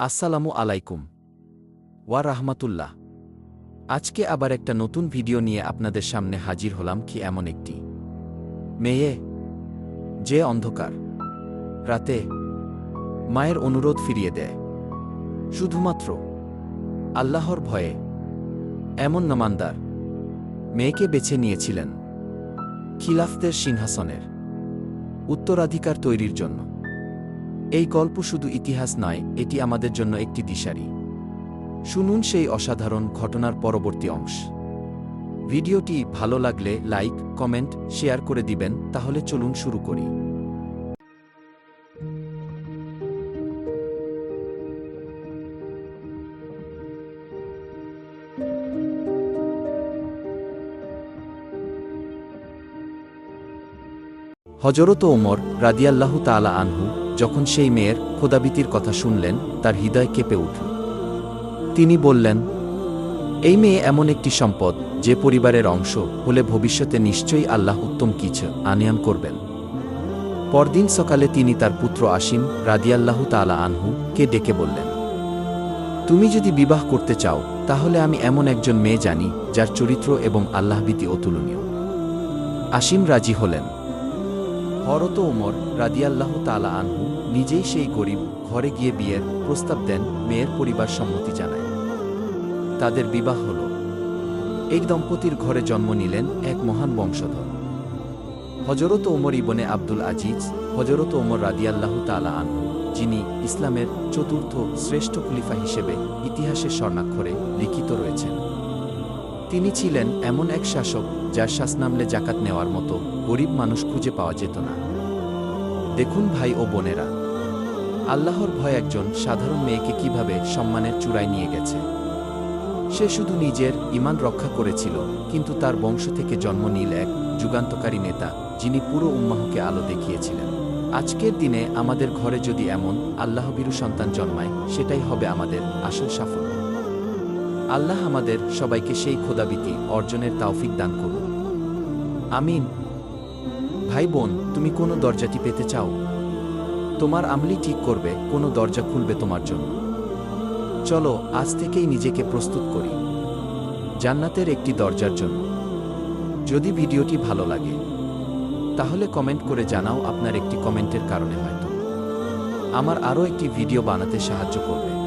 আসসালামু আলাইকুম। ওয়া রাহমাতুল্লাহ। আজকে আবার একটা নতুন ভিডিও নিয়ে আপনাদের সামনে হাজির হলাম কি এমন একটি। মেয়ে, যে অন্ধকার। রাতে মায়ের অনুরোধ ফিরিয়ে দেয়। শুধুমাত্র আল্লাহর ভয়ে এমন নমান্দার মেয়েকে বেছে নিয়েছিলেন খিলাফদের সিংহাসনের উত্তরাধিকার তৈরির জন্য। এই গল্প শুধু ইতিহাস নয়, এটি আমাদের জন্য একটি দিশারি। শুনুন সেই অসাধারণ ঘটনার পরবর্তী অংশ। ভিডিওটি ভালো লাগলে লাইক, কমেন্ট, শেয়ার করে দিবেন, তাহলে চলুন শুরু করি। হজরত ওমর রাদিয়াল্লাহু তাআলা আনহু যখন সেই মেয়ের খোদাবিতির কথা শুনলেন, তার হৃদয় কেঁপে উঠল। তিনি বললেন, এই মেয়ে এমন একটি সম্পদ যে পরিবারের অংশ হলে ভবিষ্যতে নিশ্চয়ই আল্লাহ উত্তম কিছু আনিয়ান করবেন। পরদিন সকালে তিনি তার পুত্র আসিম রাদিয়াল্লাহু তালা আনহু কে ডেকে বললেন, তুমি যদি বিবাহ করতে চাও, তাহলে আমি এমন একজন মেয়ে জানি যার চরিত্র এবং আল্লাহবিতি অতুলনীয়। আসিম রাজি হলেন। হরত ওমর রাদিয়াল্লাহ তালা আনহু নিজেই সেই গরিব ঘরে গিয়ে বিয়ের প্রস্তাব দেন মেয়ের পরিবার সম্মতি জানায়। তাদের বিবাহ হল। এই দম্পতির ঘরে জন্ম নিলেন এক মহান বংশধর। হজরত ওমর ইবনে আব্দুল আজিজ হজরত ওমর রাদিয়াল্লাহ তালা আনহু, যিনি ইসলামের চতুর্থ শ্রেষ্ঠ খলিফা হিসেবে ইতিহাসের স্বর্ণাক্ষরে লিখিত রয়েছেন। তিনি ছিলেন এমন এক শাসক যার শ্বাস নামলে জাকাত নেওয়ার মতো গরিব মানুষ খুঁজে পাওয়া যেত না। দেখুন ভাই ও বোনেরা, আল্লাহর ভয় একজন সাধারণ মেয়েকে কীভাবে সম্মানের চূড়ায় নিয়ে গেছে? সে শুধু নিজের ইমান রক্ষা করেছিল, কিন্তু তার বংশ থেকে জন্ম নিল এক যুগান্তকারী নেতা, যিনি পুরো উম্মাহকে আলো দেখিয়েছিলেন। আজকের দিনে আমাদের ঘরে যদি এমন আল্লাহবিরু সন্তান জন্মায়, সেটাই হবে আমাদের আসল সাফল্য। আল্লাহ আমাদের সবাইকে সেই খোদাবিতি অর্জনের তাওফিক দান করুন। আমিন। ভাই বোন তুমি কোনো দরজাটি পেতে চাও? তোমার আমলি ঠিক করবে, কোনো দরজা খুলবে তোমার জন্য। চলো, আজ থেকেই নিজেকে প্রস্তুত করি। জান্নাতের একটি দরজার জন্য। যদি ভিডিওটি ভালো লাগে, তাহলে কমেন্ট করে জানাও আপনার একটি কমেন্টের কারণে হয়তো। আমার আরও একটি ভিডিও বানাতে সাহায্য করবে।